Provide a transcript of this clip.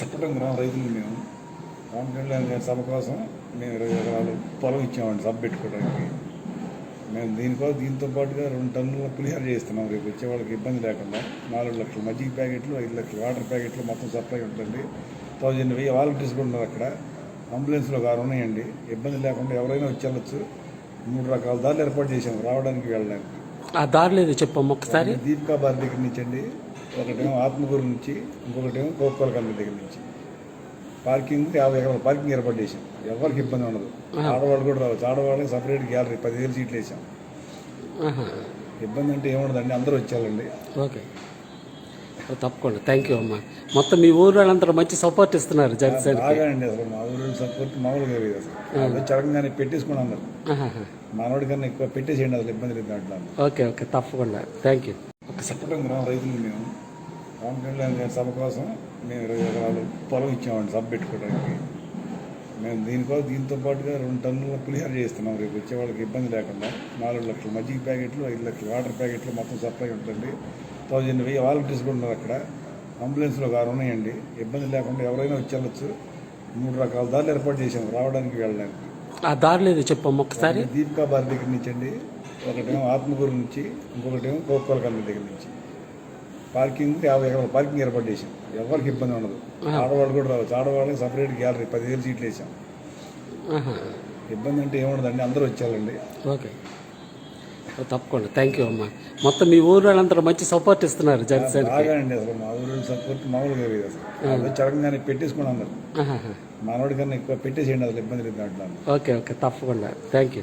చెప్పడం గ్రామ రైతులు మేము. పవన్ కళ్యాణ్ గారి సభ కోసం మేము ఇరవై ఎకరాలు పొలం ఇచ్చామండి సభ పెట్టుకోవడానికి. మేము దీనికోసం దీంతో పాటుగా రెండు టన్నుల పులిహార చేస్తున్నాం. రేపు వచ్చే వాళ్ళకి ఇబ్బంది లేకుండా నాలుగు లక్షల మజ్జిగ ప్యాకెట్లు ఐదు లక్షల వాటర్ ప్యాకెట్లు మొత్తం సప్లై ఉంటుంది థౌజండ్ వెయ్యి వాలంటీర్స్ కూడా ఉన్నారు అక్కడ. అంబులెన్స్లో ఒక ఆరు ఉన్నాయండి. ఇబ్బంది లేకుండా ఎవరైనా వచ్చి వెళ్ళొచ్చు. మూడు రకాల దారులు ఏర్పాటు చేసాం రావడానికి వెళ్ళడానికి. ఆ దారిలో ఏదో చెప్పమ్మా ఒకసారి దీపికా బార్ దగ్గర నుంచి అండి ఒకటేమో ఆత్మకూరు నుంచి ఇంకొకటేమో కోకోల కంపెనీ దగ్గర నుంచి. పార్కింగ్ యాభై ఎకరాల పార్కింగ్ ఏర్పాటు చేసాం ఎవరికి ఇబ్బంది ఉండదు. ఆడవాళ్ళు కూడా రావచ్చు ఆడవాళ్ళకి సపరేట్ గ్యాలరీ పదివేలు సీట్లు వేసాం. ఇబ్బంది అంటే ఏముండదండి? అందరూ వచ్చేయాలండి. ఓకే. తప్పకుండా. థ్యాంక్ యూ అమ్మా. మొత్తం మీ ఊరు వాళ్ళందరూ మంచి సపోర్ట్ ఇస్తున్నారు జనసేన బాగా అండి అసలు. మా ఊరు సపోర్ట్ మామూలుగా లేదు అసలు. చరకంగానే పెట్టేసుకుని అన్నారు మనోడి కన్నా ఎక్కువ పెట్టేసేయండి అసలు ఇబ్బంది లేదు దాంట్లో. Okay okay. తప్పకుండా. థ్యాంక్ యూ గ్రామ రైతులు మేము. గారి సభ కోసం మేము ఇరవై ఎకరాలు పొలం ఇచ్చామండి సభ పెట్టుకోవడానికి. మేము దీనికోసం దీంతో పాటుగా రెండు టన్నుల పులిహార చేస్తున్నాం రేపు. వచ్చే వాళ్ళకి ఇబ్బంది లేకుండా నాలుగు లక్షల మజ్జిగ ప్యాకెట్లు ఐదు లక్షల వాటర్ ప్యాకెట్లు మొత్తం సప్లై ఉంటుంది థౌజండ్ వెయ్యి వాలంటీర్స్ కూడా ఉన్నారు అక్కడ. అంబులెన్స్లో ఒక ఆరు ఉన్నాయండి. ఇబ్బంది లేకుండా ఎవరైనా వచ్చి వెళ్ళొచ్చు. మూడు రకాల దారులు ఏర్పాటు చేసాం రావడానికి వెళ్ళడానికి. ఆ దారిలో ఏదో చెప్పమ్మా ఒకసారి దీపికా దగ్గర నుంచి అండి ఒకటేమో ఆత్మకూరు నుంచి ఇంకొకటేమో కోకోల దగ్గర నుంచి. పార్కింగ్ యాభై ఎకరాల పార్కింగ్ ఏర్పాటు చేసాం ఎవరికి ఇబ్బంది ఉండదు. ఆడవాళ్ళు కూడా రావచ్చు. ఆడవాళ్ళకి సపరేట్ గ్యాలరీ పదివేలు సీట్లు వేసాం. ఇబ్బంది అంటే ఏముండదండి అందరూ వచ్చేయాలండి. ఓకే. తప్పకుండా. థ్యాంక్ యూ అమ్మా. మొత్తం మీ ఊరు వాళ్ళందరూ మంచి సపోర్ట్ ఇస్తున్నారు జనసేన బాగా అండి అసలు. మా ఊరు సపోర్ట్ మామూలుగా లేదు అసలు. వాళ్ళు చరకంగానే పెట్టేసుకుని అన్నారు మనోడి కన్నా ఎక్కువ పెట్టేసేయండి అసలు ఇబ్బంది లేదు దాంట్లో ఓకే ఓకే. తప్పకుండా. Thank you